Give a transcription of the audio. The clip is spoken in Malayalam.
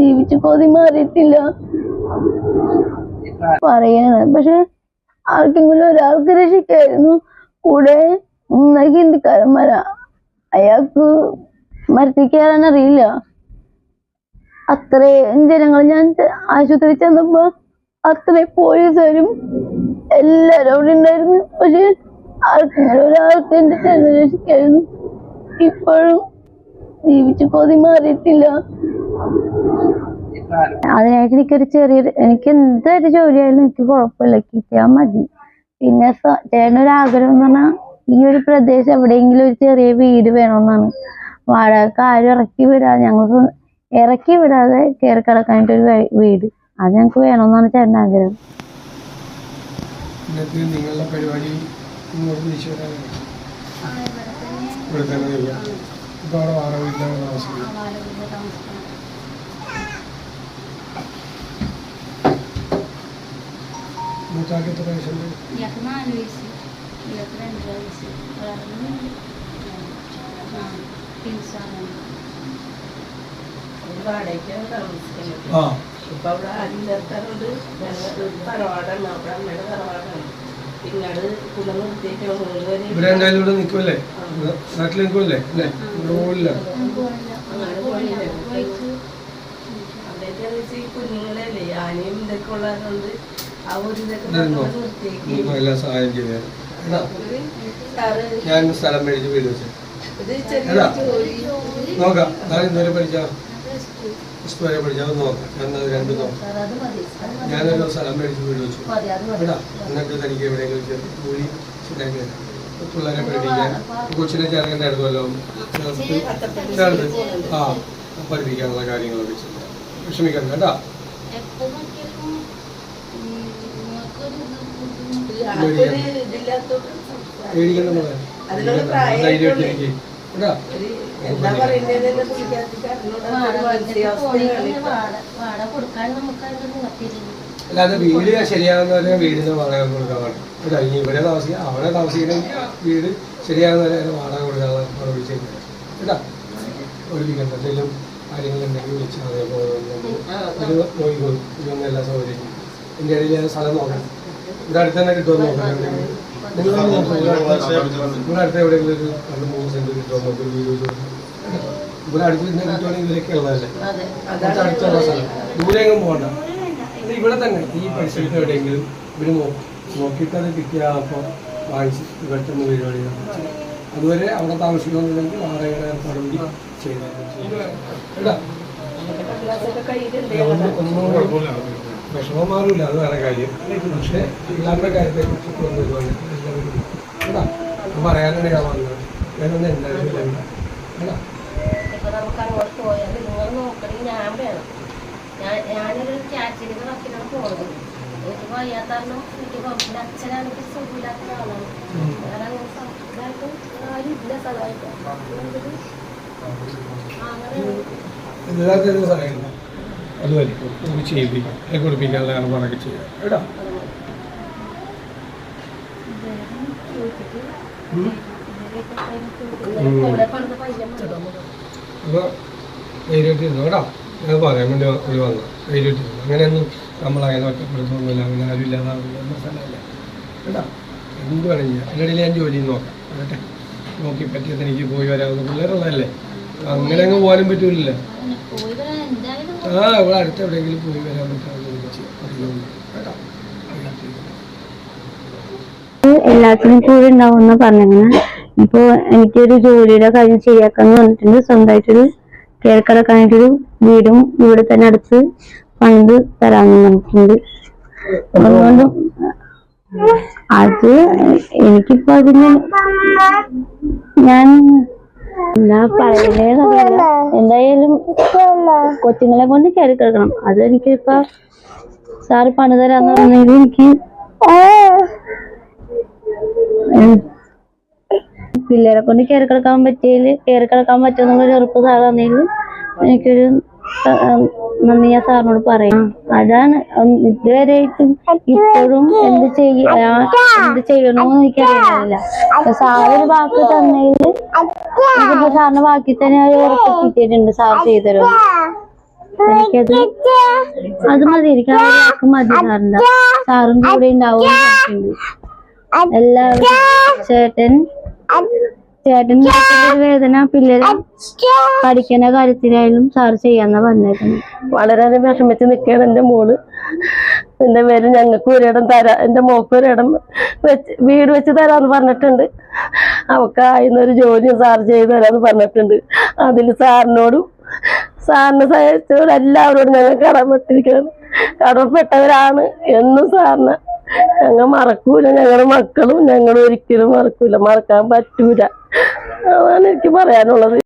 ജീവിച്ചു കൊതി മാറിയിട്ടില്ല. പറയാണ്. പക്ഷെ ആർക്കെങ്കിലും ഒരാൾക്ക് രക്ഷിക്കായിരുന്നു. കൂടെ ഹിന്ദിക്കാരൻ ഹിന്ദിക്കാരന്മാരാ. അയാൾക്ക് മരത്തിൽ അറിയില്ല. അത്രയും ജനങ്ങൾ ഞാൻ ആശുപത്രി ചെന്നപ്പോ അത്രയും പോലീസുകാരും എല്ലാരും അവിടെ ഉണ്ടായിരുന്നു. പക്ഷെ ആർക്കെങ്കിലും ഒരാൾക്ക് എന്റെ ചെന്ന് രക്ഷിക്കായിരുന്നു. ഇപ്പോഴും ജീവിച്ചു കൊതി മാറിയിട്ടില്ല. അതിനായിട്ട് എനിക്കൊരു ചെറിയൊരു എനിക്ക് എന്തൊരു ജോലിയായാലും എനിക്ക് കുഴപ്പമില്ല. കിട്ടിയാൽ മതി. പിന്നെ ചേട്ടനൊരു ആഗ്രഹം എന്ന് പറഞ്ഞാൽ ഈ ഒരു പ്രദേശം എവിടെയെങ്കിലും ഒരു ചെറിയ വീട് വേണമെന്നാണ്. വാടകക്ക് ആരും ഇറക്കി വിടാതെ ഞങ്ങൾ ഇറക്കി വിടാതെ കയറി കിടക്കാനായിട്ട് ഒരു വീട്. അത് ഞങ്ങൾക്ക് വേണമെന്നാണ് ചേട്ടന്റെ ആഗ്രഹം. നിങ്ങളുടെ പരിപാടി ഇവിടെ തന്നെ. ചെയ്യാം ഇപ്പൊ അവിടെ വാടക വീട്ടിലാണ് താമസിക്കുന്നത്. മൂത്താക്ക് എത്ര വയസ്സുണ്ട് ഇയാൾക്ക് നാല് വയസ്സ്. ഇയാൾക്ക് രണ്ട് വയസ്സ് ആ. ഇപ്പൊ അവിടെ ഞങ്ങൾ തറവാടാണ്. അവിടെ അമ്മയുടെ തറവാടാണ്. മുഴുവൻ ഇവിടെ നിൽക്കുമല്ലേ നാട്ടിൽ നിൽക്കുമല്ലേ അല്ലേ? ഇവിടെ പോകില്ല കുഞ്ഞുങ്ങളല്ലേ? ആനയും ഇതൊക്കെ ഉള്ളതുകൊണ്ട് നിർത്തിയേക്ക് സഹായം ചെയ്തു തരാം. ഞാൻ സ്ഥലം മേടിച്ച് വീട് വെച്ചേ നോക്കാം. ഞാൻ ഇന്നുവരെ പഠിച്ചാ? പ്ലസ് വരെ പഠിച്ചാൽ നോക്കാം. ഞാൻ രണ്ടും നോക്കാം. അത് മതി. ഞാനൊരു സ്ഥലം മേടിച്ച് വീട് വെച്ചു മതി അത് മതി. കേട്ടാ എന്നിട്ട് തനിക്ക് എവിടെയെങ്കിലും വെച്ച് കൂലി ശരിയാക്കി പിള്ളേരെ പഠിപ്പിക്കാൻ. കൊച്ചിനെ ചേർക്കേണ്ട അടുത്തല്ലോ ചേർത്ത്. ചേർത്ത് ആ പഠിപ്പിക്കാനുള്ള കാര്യങ്ങളൊക്കെ ചെയ്യാം വിഷമിക്കണ്ട കേട്ടാ. അല്ലാതെ വീട് ശരിയാകുന്നവരെ വീടിന് വാടക കൊടുക്കാൻ കേട്ടോ ഇനി ഇവിടെ താമസിക്കാം അവിടെ താമസിക്കണമെങ്കിൽ വീട് ശരിയാകുന്നവരെ വാടക കൊടുക്കാൻ മറുപടി കേട്ടോ ഒഴിപ്പിക്കണ്ട എന്തെങ്കിലും കാര്യങ്ങളുണ്ടെങ്കിൽ വിളിച്ചാൽ അതേപോലെ പോയി പോയി ഇതൊന്നും എല്ലാ സൗകര്യം എന്റെ ഇടയിൽ സ്ഥലം നോക്കണം ഇവിടെ അടുത്ത് തന്നെ കിട്ടുമെന്ന് നോക്കണം എവിടെയെങ്കിലും നിങ്ങൾ തന്നെ ഇവിടെ അടുത്ത് ഇവിടെ അടുത്ത് എവിടെയെങ്കിലും ഒരു രണ്ട് മൂന്ന് സെന്റ് കിട്ടുമോ നമുക്ക് ഒരു വീട് ഇവിടെ അടുത്ത് തന്നെ കിട്ടുവാണെങ്കിൽ ഇതിലൊക്കെ ഉള്ളതല്ലേ അതെ കുറച്ച് അടുത്തുള്ള സ്ഥലം ദൂരെയെങ്കിലും പോകണ്ട ഇത് ഇവിടെ തന്നെ ഈ പരിസരത്ത് എവിടെയെങ്കിലും ഇവർ നോക്കും നോക്കിയിട്ട് അത് കിട്ടിയാൽ അപ്പോൾ വാങ്ങിച്ച് പെട്ടെന്ന് പരിപാടി. അതുവരെ അവിടെ താമസിക്കണമെന്നുണ്ടെങ്കിൽ വാടകയുടെ ഏർപ്പാടുകൂടി ചെയ്തു കേട്ടാ ഒന്നും കുഴപ്പമില്ല വിഷമം മാറില്ല അത് വേറെ കാര്യം. പക്ഷേ പിള്ളേരുടെ കാര്യത്തെ കുറിച്ച് ഒന്നും ഇതുപോലെ എല്ലാവരും കേട്ടാ? അത് പറയാനാണ് ഞാൻ വന്നത് ഞാനൊന്നും ഇല്ല കേട്ടാ? ഇപ്പൊ നമുക്ക് അങ്ങോട്ട് പോയാൽ നിങ്ങൾ നോക്കണമെങ്കിൽ ഞാൻ വേണം. ഞാൻ ഞാനൊരു വർക്കിനാണ് പോകുന്നത് എനിക്ക് വയ്യാത്ത കാരണം എനിക്ക് കുഴപ്പമില്ല അച്ഛനാണെങ്കിൽ സുഖമില്ലാത്ത ആളാണ്. വേറെ അങ്ങനെ സം- ഇതായിട്ട് ആരും ഇല്ല അങ്ങനെ തന്നെ അതുവരെ നമുക്ക് ചെയ്യിപ്പിക്കാം അതിനെ കുടിപ്പിക്കാനുള്ള ഏർപ്പാടൊക്കെ ചെയ്യാം. കേട്ടോ? അപ്പോൾ ധൈര്യമായിട്ടിരുന്നു കേട്ടോ? ഞാൻ പറയാൻ വേണ്ടി ഒരു വന്നു. ധൈര്യമായിട്ടിരുന്നു അങ്ങനെയൊന്നും നമ്മളങ്ങനെ ഒറ്റപ്പെടുത്തൊന്നുമില്ല. അങ്ങനെ ആരും ഇല്ലാതാവില്ല എന്ന സ്ഥലമല്ല. കേട്ടോ? എന്ത് വേണമെങ്കിൽ അതിനിടയിൽ ഞാൻ ജോലി നോക്കാം. കേട്ടെ നോക്കി പറ്റിയത് എനിക്ക് പോയി വരാവുന്ന പിള്ളേരുള്ളതല്ലേ? അങ്ങനെ അങ്ങ് പോകാനും പറ്റൂലല്ലോ പോയി വരാൻ എന്തായാലും ആ ഇവിടെ അടുത്ത് എവിടെയെങ്കിലും പോയി വരാൻ പറ്റാവുന്ന ചെയ്യാം കേട്ടോ എല്ലാത്തിനും കൂടെ ഉണ്ടാവുമെന്ന് പറഞ്ഞിങ്ങനെ. ഇപ്പൊ എനിക്കൊരു ജോലിയുടെ കാര്യം ശരിയാക്കാന്ന് പറഞ്ഞിട്ടുണ്ട്. സ്വന്തമായിട്ടൊരു കേൾക്കിടക്കാനായിട്ടൊരു വീടും ഇവിടെ തന്നെ അടുത്ത് പണിത് തരാമെന്ന് പറഞ്ഞിട്ടുണ്ട്. അതുകൊണ്ട് അത് എനിക്കിപ്പോ അതിന് ഞാൻ എന്താ? പറയുന്നതെന്നറിയില്ല എന്തായാലും കൊച്ചുങ്ങളെ കൊണ്ട് കയറി കിടക്കണം. അത് എനിക്കിപ്പോ സാറ് പണി തരാന്ന് പറഞ്ഞതിൽ എനിക്ക് പിള്ളേരെ കൊണ്ട് കയറി കിടക്കാൻ പറ്റിയാൽ കയറി കിടക്കാൻ പറ്റുമെന്നുള്ളൊരു ഉറപ്പ് സാറാന്നേലും തന്നതിൽ എനിക്കൊരു നന്ദി ഞാൻ സാറിനോട് പറയാം. അതാണ് ഇതുവരെയായിട്ടും ഇപ്പോഴും എന്ത് ചെയ്യ എന്ത് ചെയ്യണമെന്ന് എനിക്കറിയില്ല സാർ ഒരു വാക്ക് തന്നതിൽ എനിക്കിപ്പോ സാറിന്റെ ബാക്കി തന്നെ കിട്ടിയിട്ടുണ്ട് സാർ ചെയ്തരും? എനിക്കത് അത് മതി എനിക്ക് ആ വാക്ക് മതി സാറിന്റെ. സാറും കൂടെ ഉണ്ടാവും എല്ലാവരും ചേട്ടൻ ചേട്ടൻ ഒരു വേദന പിള്ളേരെ പഠിക്കുന്ന കാര്യത്തിലായാലും സാറ് ചെയ്യാന്ന പറഞ്ഞിരുന്നു വളരെ വിഷമിച്ച് നിൽക്കുകയാണ് എന്റെ മോൾ. എന്റെ പേര് ഞങ്ങൾക്ക് ഒരിടം തരാ എന്റെ മോക്ക് ഒരിടം വെച്ച് വീട് വെച്ച് തരാന്ന് പറഞ്ഞിട്ടുണ്ട്. അവൾക്ക് ആയിരുന്നൊരു ജോലി സാർ ചെയ്ത് തരാന്ന് പറഞ്ഞിട്ടുണ്ട്. അതിൽ സാറിനോടും സാറിനെ സഹായിച്ചവരും എല്ലാവരോടും ഞങ്ങൾ കടപ്പെട്ടിരിക്കണം കടപ്പെട്ടവരാണ് എന്നും സാറിന് ഞങ്ങൾ മറക്കൂല. ഞങ്ങളുടെ മക്കളും ഞങ്ങൾ ഒരിക്കലും മറക്കൂല. മറക്കാൻ പറ്റൂല. അതാണ് എനിക്ക് പറയാനുള്ളത്.